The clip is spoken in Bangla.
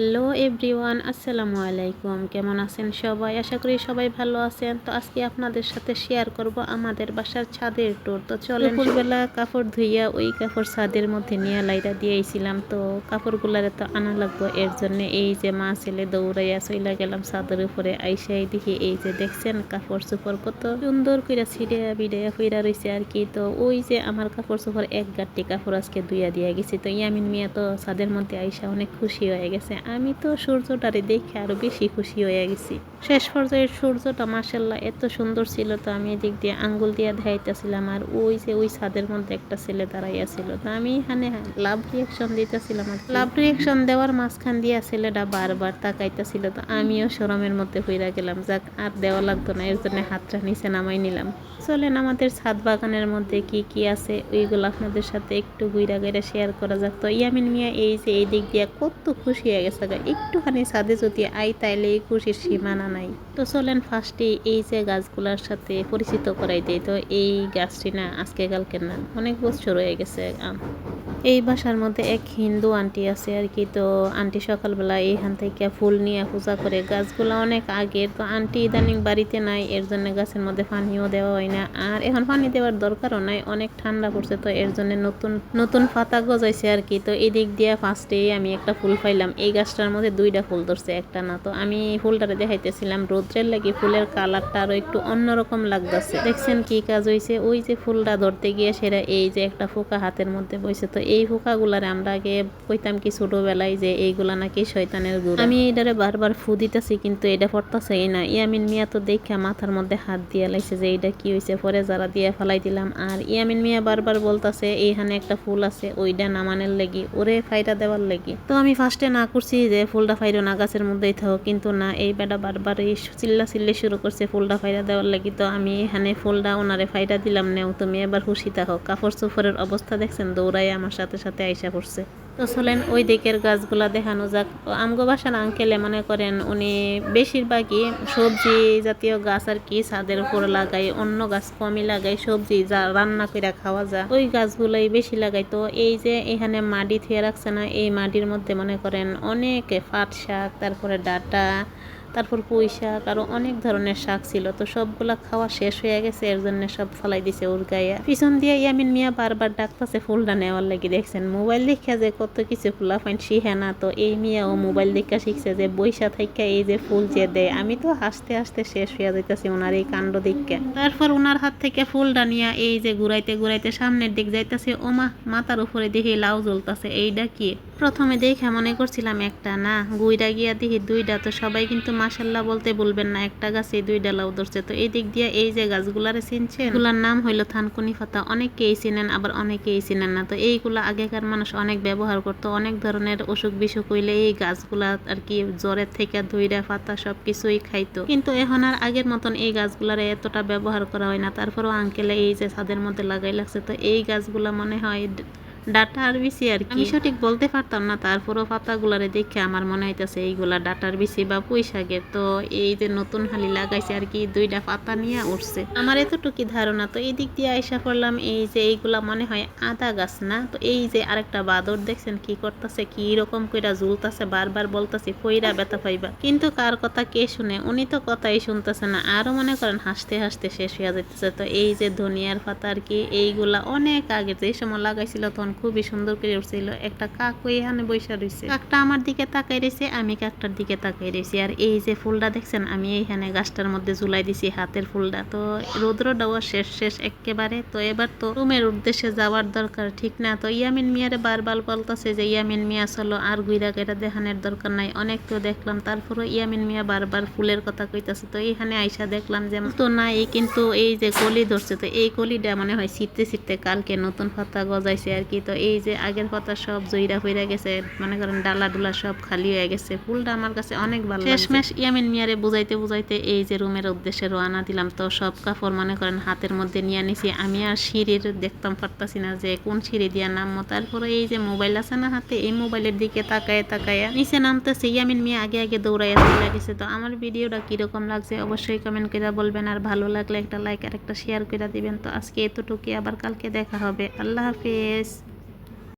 হ্যালো এভরিওয়ান, আসসালামু আলাইকুম। কেমন আছেন সবাই? আশা করি সবাই ভালো আছেন। তো আজকে আপনাদের সাথে শেয়ার করব আমাদের বাসার ছাদের ট্যুর তো চলে দুপুরবেলা কাপড় ধুইয়া ওই কাপড় ছাদের মধ্যে নিয়ে লাইটা দিয়েছিলাম। তো কাপড়গুলারে তো আনা লাগবো, এর জন্য এই যে মা ছেলে দৌড়াইয়া চইলা গেলাম ছাদের উপরে। আইসাই দেখি এই যে দেখছেন কাপড় চোপড় কত সুন্দর করে ছিড়িয়া বিড়িয়া ফিরা রয়েছে আর কি। তো ওই যে আমার কাপড় চোপড় এক গাঁটটি কাপড় আজকে ধুইয়া দিয়া গেছি। তো ইয়ামিন মিয়া তো ছাদের মধ্যে আইসা অনেক খুশি হয়ে গেছে। আমি তো সূর্যটারে দেখে আরও বেশি খুশি হয়ে গেছি। শেষ পর্যায়ে সূর্যটা মাসাল্লাহ এত সুন্দর ছিল তো আমি এদিক দিয়ে আঙ্গুল দিয়ে দেখাইতেছিলাম আর ওই যে ওই ছাদের মধ্যে একটা ছেলে দাঁড়াইয়া ছিল তো আমি এখানে লাভ রিয়েকশন দিতেছিলাম আর লাভ রিয়েকশন দেওয়ার মাঝখান দিয়া ছেলেটা বারবার তাকাইতেছিল তো আমিও সরমের মধ্যে হইরা গেলাম, যাক আর দেওয়া লাগতো না, এর জন্য হাতটা নিচে নামাই নিলাম। চলেন আমাদের ছাদ বাগানের মধ্যে কি কি আছে ওইগুলো আপনাদের সাথে একটু গুইরা গাইরা শেয়ার করা যাক। তো ইয়ামিন মিয়া এই যে এই দিক দিয়ে কত খুশি হয়ে গেছে। গা। একটুখানি ছাদে যদি আই, তাইলে খুশির সীমানা নাই তো চলেন ফার্স্টে এই যে গাছগুলার সাথে পরিচিত করাই দেয় তো এই গাছটি না আজকে কালকে না, অনেক বছর হয়ে গেছে। এই বাসার মধ্যে এক হিন্দু আন্টি আছে আর কি, তো আন্টি সকালবেলা এইখান থেকে ফুল নিয়ে পূজা করে। গাছগুলো অনেক আগের, তো আন্টি ইদানিং বাড়িতে নাই, এর জন্য গাছের মধ্যে পানিও দেওয়া হয় না। আর এখন পানি দেওয়ার দরকারও নাই, অনেক ঠান্ডা পড়ছে, তো এর জন্য নতুন নতুন পাতা গজাইছে আর কি। তো এই দিক দিয়ে ফার্স্টেই আমি একটা ফুল পাইলাম, এই গাছটার মধ্যে দুইটা ফুল ধরছে, একটা না। তো আমি ফুলটারে দেখাইতেছিলাম, রৌদ্রের লাগে ফুলের কালারটা আরও একটু অন্যরকম লাগতেছে। দেখছেন কি কাজ হয়েছে ওই যে ফুলটা ধরতে গিয়ে সেটা এই যে একটা ফোকা হাতের মধ্যে বসে তো এই ফোকাগুলারে আমরা আগে কইতাম কি ছোটবেলায় যে এইগুলা নাকি শয়তানের গুড়। আমি এটারে বারবার ফু দিতেছি, কিন্তু এটা পড়তেছেই না। ইয়ামিন মিয়া তো দেখা মাথার মধ্যে হাত দিয়ে লাইছে যে এইটা কি হয়েছে পরে যারা দিয়ে ফেলাই দিলাম। আর ইয়ামিন মিয়া বারবার বলতাছে, এইখানে একটা ফুল আছে ওইটা নামানের লেগি, ওরে ফাইটা দেওয়ার লেগি। তো আমি ফার্স্টে না করছি যে ফুলটা ফাইরো না, গাছের মধ্যেই থাকো কিন্তু না, এই বেটা বারবার এই চিল্লা চিল্লি শুরু করছে ফুলটা ফাইরা দেওয়ার লাগি। তো আমি এখানে ফুলটা ওনারে ফাইটা দিলাম, নেও, তুমি এবার খুশি থাকো। কাপড় চোপড়ের অবস্থা দেখছেন দৌড়াই আমার সাথে সাথে আইসা পড়ছে। তো চলেন ওই দিকের গাছগুলা দেখানো যাক। আমগো বাসার আঙ্কেলে মনে করেন উনি বেশিরভাগই সবজি জাতীয় গাছ আর কি ছাদের উপর লাগাই অন্য গাছ কমই লাগাই সবজি যা রান্না করে খাওয়া যায়। ওই গাছগুলাই বেশি লাগাই তো এই যে এখানে মাটি থুয়ে রাখছে না, এই মাটির মধ্যে মনে করেন অনেক পাট শাক, তারপরে ডাটা তারপর পুঁই শাক আরও অনেক ধরনের শাক ছিল। তো সবগুলা খাওয়া শেষ হয়ে গেছে, এর জন্য সব ফলাই দিছে ওর গায়ে। পিছন দিয়ে ইয়ামিন মিয়া বারবার ডাকতেছে ফুলটা নেওয়ার লাগি, দেখছেন? মোবাইল দেখা যে কত কিছু ফুলা ফাইন শিখে না তো। এই মিয়া ও মোবাইল দেখা শিখছে যে বৈশা থাইকা এই যে ফুল যে দেয়, আমি তো হাসতে হাসতে শেষ হয়ে যাইতেছি ওনার এই কাণ্ড দিককে তারপর ওনার হাত থেকে ফুলটা নিয়ে এই যে ঘুরাইতে ঘুরাইতে সামনের দিক যাইতেছে ও মা মাথার উপরে দেখি লাউ জ্বলতেছে এইটা কি? প্রথমে দেখে মনে করছিলাম একটা, না গুইরা গিয়া দেখি দুইটা তো সবাই কিন্তু মাসাল্লাহ বলতে বলবেন না, একটা গাছে দুই লাউ ধরছে তো এই দিক দিয়ে এই যে গাছগুলারে চিনছে এগুলার নাম হইল থানকুনি পাতা অনেকেই চিনেন, আবার অনেকেই চিনেন না। তো এইগুলা আগেকার মানুষ অনেক ব্যবহার করতো, অনেক ধরনের অসুখ বিসুখ হইলে এই গাছগুলা আর কি জ্বরের থেকে ধুইরা পাতা সব কিছুই খাইতো। কিন্তু এখন আর আগের মতন এই গাছগুলার এতটা ব্যবহার করা হয় না। তারপরেও আঙ্কেলে এই যে ছাদের মধ্যে লাগাই লাগছে। তো এই গাছগুলা মনে হয় ডাটার বিচি আর কি। সঠিক বলতে পারতাম না, তারপরও পাতাগুলারে দেখে আমার মনে হইতেছে এইগুলা ডাটার বিচি বা পুঁই তো এই যে নতুন হালি লাগাইছে আর কি, দুইটা পাতা নিয়ে উঠছে। আমার এতটুকু ধারণা, তো এই দিক দিয়ে আইসা করলাম এই যে এইগুলা মনে হয় আদা গাছ না? তো এই যে আরেকটা বাদর দেখছেন কি করতেছে, কি রকম কইরা ঝুলতাছে, বারবার বলতাছে কইরা ব্যথা পাইবা। কিন্তু কার কথা কে শুনে, উনি তো কথাই শুনতেছে না আরও মনে করেন হাসতে হাসতে শেষ হয়ে যাইতেছে। তো এই যে ধনিয়ার পাতা আর কি, এইগুলা অনেক আগে যে সময় লাগাইছিল তখন খুবই সুন্দর করে উঠছিল একটা কাক এখানে বৈশা রয়েছে কাকটা আমার দিকে তাকাই রয়েছে আমি কাকটার দিকে তাকাই রয়েছি আর এই যে ফুলটা দেখছেন, আমি এইখানে গাছটার মধ্যে ঝুলাই দিছি হাতের ফুলটা। তো রৌদ্র দেওয়া শেষ শেষ একেবারে তো এবার তো রুমের উদ্দেশ্যে যাওয়ার দরকার, ঠিক না? তো ইয়ামিন মিয়ারে বারবার বলতেছে যে, ইয়ামিন মিয়া চলো, আর গুইরা গেরা দেখানোর দরকার নাই। অনেক তো দেখলাম তারপরে ইয়ামিন মিয়া বারবার ফুলের কথা কইতাছে। তো এইখানে আইসা দেখলাম যে, তো নাই, কিন্তু এই যে কলি ধরছে। তো এই কলিটা মনে হয় ছিটতে ছিটতে কালকে নতুন পাতা গজাইছে আর কি। তো এই যে আগের পাতা সব জইরা হইরা গেছে, মনে করেন ডালা ডুলা সব খালি হয়ে গেছে। ফুলটা আমার কাছে অনেক ভালো শেষমেশ ইয়ামিন মিয়ারে বুঝাইতে বুঝাইতে এই যে রুমের উদ্দেশ্যে রওনা দিলাম। তো সব কাপড় মনে করেন হাতের মধ্যে নিয়ে নিছি। আমি আর সিঁড়ির দেখতাম, পারতাছি না যে কোন সিঁড়ি দিয়া নামবো। তারপরে এই যে মোবাইল আছে না হাতে, এই মোবাইলের দিকে তাকায় তাকায় নিচে নামতেছে। ইয়ামিন মিয়া আগে আগে দৌড়াইয়া চলে গেছে। তো আমার ভিডিওটা কীরকম লাগছে অবশ্যই কমেন্ট করে বলবেন। আর ভালো লাগলে একটা লাইক আর একটা শেয়ার করে দিবেন। তো আজকে এতটুকু আবার কালকে দেখা হবে। আল্লাহ হাফেজ।